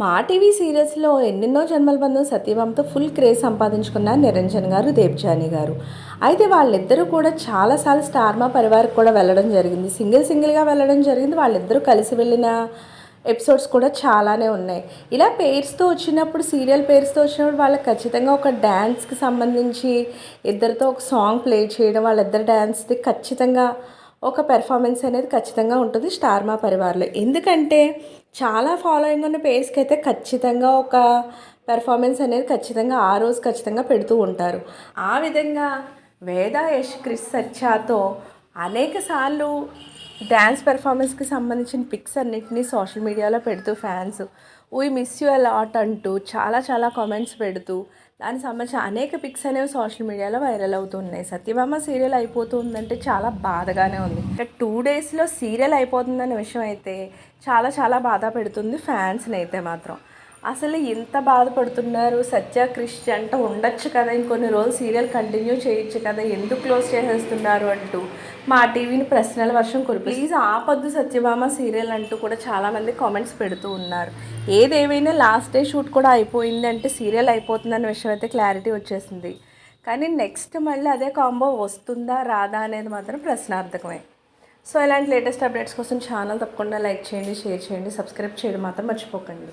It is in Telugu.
మా టీవీ సీరియల్స్లో ఎన్నెన్నో జన్మల బంధం సత్యభామతో ఫుల్ క్రేజ్ సంపాదించుకున్నారు నిరంజన్ గారు దేవ్జాని గారు. అయితే వాళ్ళిద్దరూ కూడా చాలాసార్లు స్టార్ మా పరివారికి కూడా వెళ్ళడం జరిగింది. సింగిల్ సింగిల్గా వెళ్ళడం జరిగింది. వాళ్ళిద్దరూ కలిసి వెళ్ళిన ఎపిసోడ్స్ కూడా చాలానే ఉన్నాయి. ఇలా పేర్స్తో వచ్చినప్పుడు సీరియల్ పేర్స్తో వచ్చినప్పుడు వాళ్ళకి ఖచ్చితంగా ఒక డ్యాన్స్కి సంబంధించి ఇద్దరితో ఒక సాంగ్ ప్లే చేయడం వాళ్ళిద్దరు డ్యాన్స్ది ఖచ్చితంగా ఒక పెర్ఫార్మెన్స్ అనేది ఖచ్చితంగా ఉంటుంది స్టార్ మా పరివార్లో. ఎందుకంటే చాలా ఫాలోయింగ్ ఉన్న పేస్కి అయితే ఖచ్చితంగా ఒక పెర్ఫార్మెన్స్ అనేది ఖచ్చితంగా ఆ రోజు ఖచ్చితంగా పెడుతూ ఉంటారు. ఆ విధంగా వేద యష్ క్రిస్ సచ్చాతో అనేక సార్లు డ్యాన్స్ పెర్ఫార్మెన్స్కి సంబంధించిన పిక్స్ అన్నిటినీ సోషల్ మీడియాలో పెడుతూ fans. We miss you a lot అంటూ చాలా చాలా కామెంట్స్ పెడుతూ దానికి సంబంధించిన అనేక పిక్స్ అనేవి సోషల్ మీడియాలో వైరల్ అవుతున్నాయి. సత్యభామ సీరియల్ అయిపోతుందంటే చాలా బాధగానే ఉంది. ఇంకా టూ డేస్లో సీరియల్ అయిపోతుందనే విషయం అయితే చాలా చాలా బాధ పెడుతుంది ఫ్యాన్స్ని అయితే మాత్రం. అసలు ఇంత బాధపడుతున్నారు? సత్య క్రిష్ అంట ఉండొచ్చు కదా ఇంకొన్ని రోజులు సీరియల్ కంటిన్యూ చేయొచ్చు కదా ఎందుకు క్లోజ్ చేసేస్తున్నారు అంటూ మా టీవీని ప్రశ్నల వర్షం కురి ప్లీజ్ ఆపొద్దు సత్యభామ సీరియల్ అంటూ కూడా చాలామంది కామెంట్స్ పెడుతూ ఉన్నారు. ఏదేమైనా లాస్ట్ డే షూట్ కూడా అయిపోయింది అంటే సీరియల్ అయిపోతుందన్న విషయం అయితే క్లారిటీ వచ్చేసింది. కానీ నెక్స్ట్ మళ్ళీ అదే కాంబో వస్తుందా రాదా అనేది మాత్రం ప్రశ్నార్థకమే. సో ఇలాంటి లేటెస్ట్ అప్డేట్స్ కోసం ఛానల్ తప్పకుండా లైక్ చేయండి షేర్ చేయండి సబ్స్క్రైబ్ చేయడం మాత్రం మర్చిపోకండి.